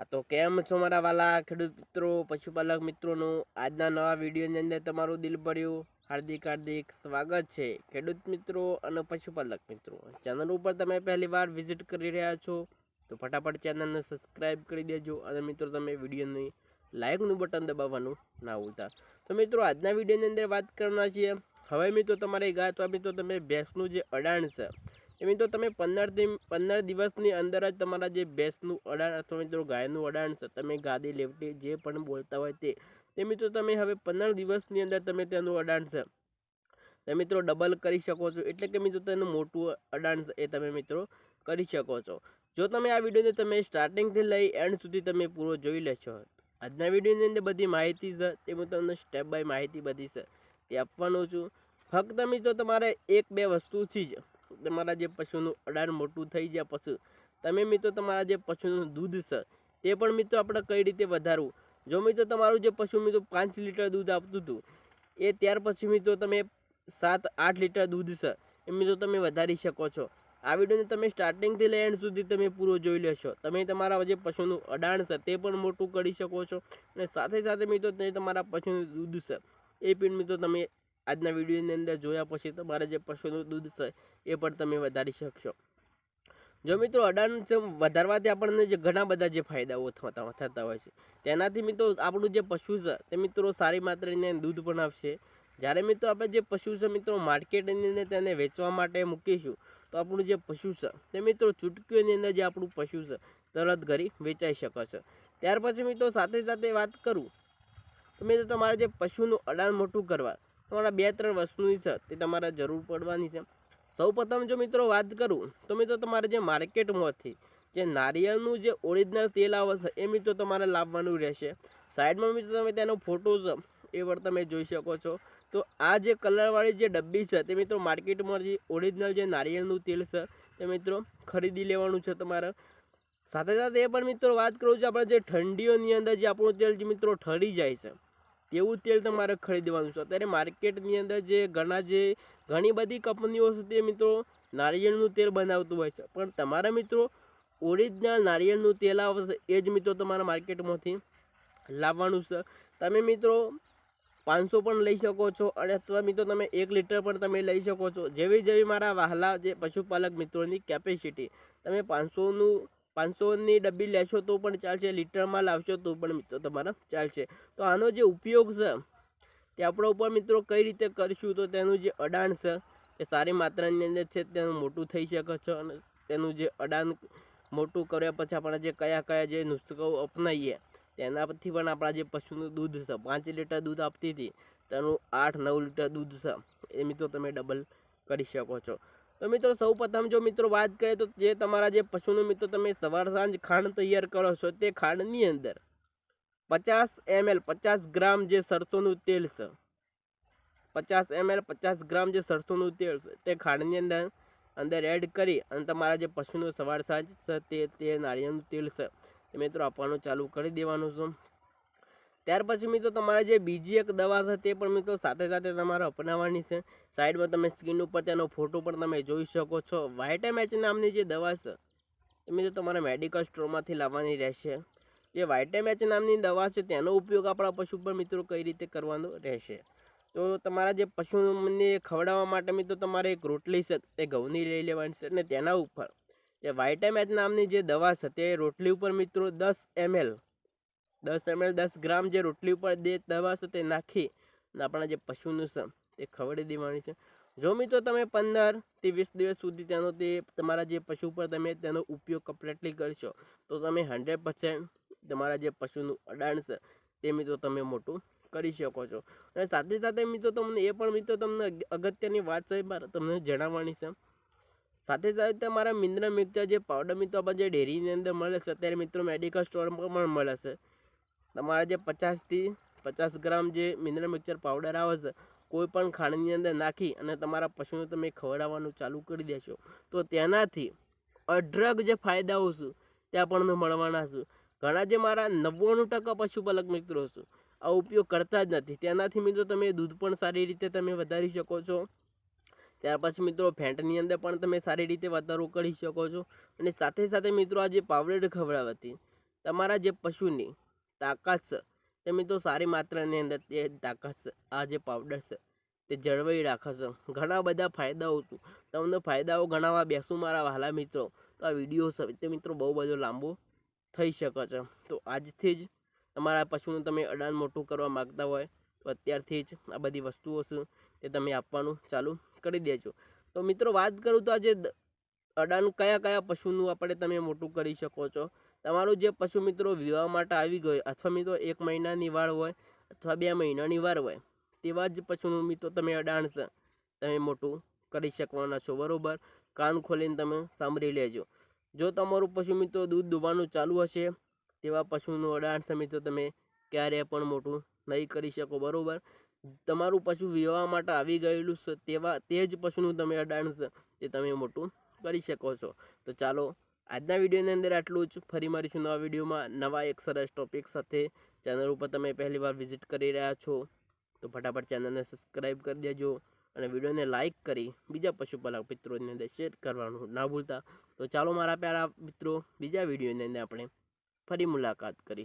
હા, તો કેમ છો મારા વાલા ખેડૂત મિત્રો, પશુપાલક મિત્રોનું? આજના નવા વિડીયોની અંદર તમારું દિલ ભર્યું હાર્દિક હાર્દિક સ્વાગત છે. ખેડૂત મિત્રો અને પશુપાલક મિત્રો, ચેનલ ઉપર તમે પહેલી વાર વિઝિટ કરી રહ્યા છો, તો ફટાફટ ચેનલને સબસ્ક્રાઈબ કરી દેજો અને મિત્રો, તમે વિડીયોની લાઇકનું બટન દબાવવાનું ના ભૂલતા. તો મિત્રો, આજના વિડીયોની અંદર વાત કરવાના છીએ. હવે મિત્રો, તમારે ગાય તો મિત્રો, તમે ભેંસનું જે અડાણ છે એ મિત્રો તમે પંદર પંદર દિવસની અંદર જ તમારા જે ભેંસનું અડાણ અથવા મિત્રો ગાયનું અડાણ તમે ગાદી, લેવટી જે પણ બોલતા હોય તે મિત્રો તમે હવે પંદર દિવસની અંદર તમે તેનું અડાણ છે. તે મિત્રો ડબલ કરી શકો છો, એટલે કે મિત્રો તેનું મોટું અડાણ એ તમે મિત્રો કરી શકો છો. જો તમે આ વિડીયોને તમે સ્ટાર્ટિંગથી લઈ એન્ડ સુધી તમે પૂરો જોઈ લેશો. આજના વિડીયોની અંદર બધી માહિતી છે, તે હું તમને સ્ટેપ બાય માહિતી બધી છે તે આપવાનો છું. ફક્ત મિત્રો તમારે એક બે વસ્તુથી જ તમારા જે પશુનું અડાણ મોટું થઈ જાય પશુ, તમે મિત્રો તમારા જે પશુનું દૂધ છે તે પણ મિત્રો આપણે કઈ રીતે વધારવું? જો મિત્રો તમારું જે પશુ મિત્રો પાંચ લીટર દૂધ આપતું હતું, એ ત્યાર પછી મિત્રો તમે સાત આઠ લીટર દૂધ છે, એ મિત્રો તમે વધારી શકો છો. આ વિડીયોને તમે સ્ટાર્ટિંગથી લઈ એન્ડ સુધી તમે પૂરો જોઈ લેશો. તમે તમારા જે પશુનું અડાણ છે, તે પણ મોટું કરી શકો છો અને સાથે સાથે મિત્રો તમે તમારા પશુનું દૂધ છે, એ પણ મિત્રો તમે આજના વિડીયોની અંદર જોયા પછી તમારે જે પશુનું દૂધ છે, એ પણ તમે વધારી શકશો. જો મિત્રો અડાણ વધારવાથી આપણને જે ઘણા બધા જે ફાયદાઓ થતા હોય છે. તેનાથી મિત્રો, આપણું જે પશુ છે, તે મિત્રો સારી માત્રાની દૂધ પણ આપશે. જ્યારે મિત્રો આપણે જે પશુ છે, મિત્રો, માર્કેટની અંદર તેને વેચવા માટે મૂકીશું, તો આપણું જે પશુ છે, તે મિત્રો ચૂટકીઓની અંદર જે આપણું પશુ છે, તરત ઘરી વેચાઈ શકે છે. ત્યાર પછી મિત્રો, સાથે સાથે વાત કરું. તો મિત્રો, તમારે જે પશુનું અડાણ મોટું કરવા તમારા બે ત્રણ વસ્તુની છે તે તમારે જરૂર પડવાની છે. સૌપ્રથમ જો મિત્રો વાત કરું, તો મિત્રો તમારે જે માર્કેટમાંથી જે નારિયેળનું જે ઓરિજિનલ તેલ આવે છે, એ મિત્રો તમારે લાવવાનું રહેશે. સાઈડમાં મિત્રો તમે તેનો ફોટો છે એ પણ તમે જોઈ શકો છો. તો આ જે કલરવાળી જે ડબ્બી છે, તે મિત્રો માર્કેટમાં જે ઓરિજિનલ જે નારિયેળનું તેલ છે, તે મિત્રો ખરીદી લેવાનું છે તમારે. સાથે સાથે એ પણ મિત્રો વાત કરું છું, આપણે જે ઠંડીઓની અંદર જે આપણું તેલ જે મિત્રો ઠરી જાય છે. તેવું તેલ તમારે ખરીદવાનું છે. અત્યારે માર્કેટની અંદર જે ઘણા જે, ઘણી બધી કંપનીઓ છે તે મિત્રો નારિયેળનું તેલ બનાવતું હોય છે. પણ તમારા મિત્રો ઓરિજિનલ નારિયેળનું તેલ આવશે એ જ મિત્રો તમારા માર્કેટમાંથી લાવવાનું છે. તમે મિત્રો પાંચસો પણ લઈ શકો છો અને અથવા મિત્રો તમે એક લીટર પણ તમે લઈ શકો છો. જેવી જેવી મારા વહાલા જે પશુપાલક મિત્રોની કેપેસિટી તમે પાંચસોનું પાંચસોની ડબ્બી લેશો તો પણ ચાલશે લીટરમાં લાવશો તો પણ મિત્રો તમારા ચાલશે. તો આનો જે ઉપયોગ છે, તે આપણા ઉપર મિત્રો કઈ રીતે કરીશું તો તેનું જે અડાણ છે, એ સારી માત્રાની અંદર છે, તેનું મોટું થઈ શકે છે અને તેનું જે અડાણ મોટું કર્યા પછી આપણે જે કયા કયા જે નુસ્ખાઓ અપનાવીએ તેના પરથી પણ આપણા જે પશુનું દૂધ છે, પાંચ લીટર દૂધ આપતી હતી, તેનું આઠ નવ લીટર દૂધ છે, એ મિત્રો તમે ડબલ કરી શકો છો. તો મિત્રો, સૌ પ્રથમ જો મિત્રો વાત કરીએ તો જે તમારા જે પશુનું મિત્રો તમે સવાર સાંજ ખાંડ તૈયાર કરો છો તે ખાંડની અંદર પચાસ એમએલ પચાસ ગ્રામ જે સરસોનું તેલ છે, પચાસ એમએલ પચાસ ગ્રામ જે સરસોનું તેલ છે તે ખાંડની અંદર અંદર એડ કરી અને તમારા જે પશુનું સવાર સાંજ છે તે તે નાળિયેરનું તેલ છે. તે મિત્રો, આપવાનું ચાલુ કરી દેવાનું છે. ત્યાર પછી મિત્રો તમારે જે બીજી એક દવા છે તે પણ મિત્રો સાથે સાથે તમારે અપનાવવાની છે. સાઈડમાં તમે સ્કીન ઉપર તેનો ફોટો પણ તમે જોઈ શકો છો. વાઇટામેચ નામની જે દવા છે, એ મિત્રો તમારે મેડિકલ સ્ટોરમાંથી લાવવાની રહેશે. જે વાઇટામેચ નામની દવા છે, તેનો ઉપયોગ આપણા પશુ પર મિત્રો કઈ રીતે કરવાનો રહેશે? તો તમારા જે પશુને ખવડાવવા માટે મિત્રો તમારે એક રોટલી છે, તે ઘઉંની લઈ લેવાની છે અને તેના ઉપર જે વાઇટામેચ નામની જે દવા છે, તે રોટલી ઉપર મિત્રો દસ એમએલ દસ એમએલ દસ ગ્રામ જે રોટલી ઉપર જે દવા છે તે નાખી આપણા જે પશુનું છે, તે ખવડી દેવાની છે. જો મિત્રો તમે પંદરથી વીસ દિવસ સુધી તેનો તે તમારા જે પશુ પર તમે તેનો ઉપયોગ કમ્પ્લીટલી કરશો, તો તમે હંડ્રેડ પર્સન્ટ તમારા જે પશુનું અડાણ છે, તે મિત્રો તમે મોટું કરી શકો છો. અને સાથે સાથે મિત્રો તમને એ પણ મિત્રો તમને અગત્યની વાત છે મારે તમને જણાવવાની છે. સાથે સાથે તમારા મિન્દ્ર મિક્સર જે પાવડર મિત્રો આપણે જે ડેરીની અંદર મળે છે, અત્યારે મિત્રો મેડિકલ સ્ટોરમાં પણ મળે છે. તમારા જે પચાસથી પચાસ ગ્રામ જે મિનરલ મિક્સર પાવડર આવે છે કોઈ પણ ખાંડની અંદર નાખી અને તમારા પશુને તમે ખવડાવવાનું ચાલુ કરી દેશો. તો તેનાથી અઢળક જે ફાયદાઓ છે તે આપણને મળવાના છે. ઘણા જે મારા નવ્વાણું ટકા પશુપાલક મિત્રો છે, આ ઉપયોગ કરતા જ નથી. તેનાથી મિત્રો તમે દૂધ પણ સારી રીતે તમે વધારી શકો છો. ત્યાર પછી મિત્રો ફેંટની અંદર પણ તમે સારી રીતે વધારો કરી શકો છો. અને સાથે સાથે મિત્રો આ જે પાવડર ખવડાવવાથી તમારા જે પશુની તાકાત છે તે મિત્રો સારી માત્રાની અંદર તે તાકાત છે આ જે પાવડર છે તે જળવાઈ રાખે છે ઘણા બધા ફાયદાઓ તમને ફાયદાઓ ગણાવવા બેસું મારા વહાલા મિત્રો. તો આ વીડિયો છે તે મિત્રો બહુ બધો લાંબો થઈ શકે છે. તો આજથી જ તમારા પશુનું તમે અડાન મોટું કરવા માગતા હોય, તો અત્યારથી જ આ બધી વસ્તુઓ છે તે તમે આપવાનું ચાલુ કરી દેજો. તો મિત્રો વાત કરું તો આજે અડાન કયા કયા પશુનું આપણે તમે મોટું કરી શકો છો? તમારું જે પશુ મિત્રો વિવાહ માટે આવી ગયો અથવા મિત્રો એક મહિનાની વાળ હોય, અથવા બે મહિનાની વાર હોય, તેવા જ પશુનું મિત્રો તમે અડાણ તમે મોટું કરી શકવાના છો, બરાબર? કાન ખોલીને તમે સાંભળી લેજો. જો તમારું પશુ મિત્રો દૂધ દોવાનું ચાલુ હશે, તેવા પશુનું અડાણ મિત્રો તમે ક્યારેય પણ મોટું નહીં કરી શકો, બરાબર? તમારું પશુ વિવાહ માટે આવી ગયેલું છે તેવા, તે જ પશુનું તમે અડાણ એ તમે મોટું કરી શકો છો. તો ચાલો આજના વિડીયોની અંદર આટલું જ. ફરી મારીશું નવા વિડીયોમાં નવા એક સરસ ટોપિક સાથે. ચેનલ ઉપર તમે પહેલી વાર વિઝિટ કરી રહ્યા છો, તો ફટાફટ ચેનલને સબસ્ક્રાઈબ કરી દેજો અને વિડીયોને લાઇક કરી બીજા પશુપાલક મિત્રોની અંદર શેર કરવાનું ના ભૂલતા. તો ચાલો મારા પ્યારા મિત્રો, બીજા વિડીયોની અંદર આપણે ફરી મુલાકાત કરીશું.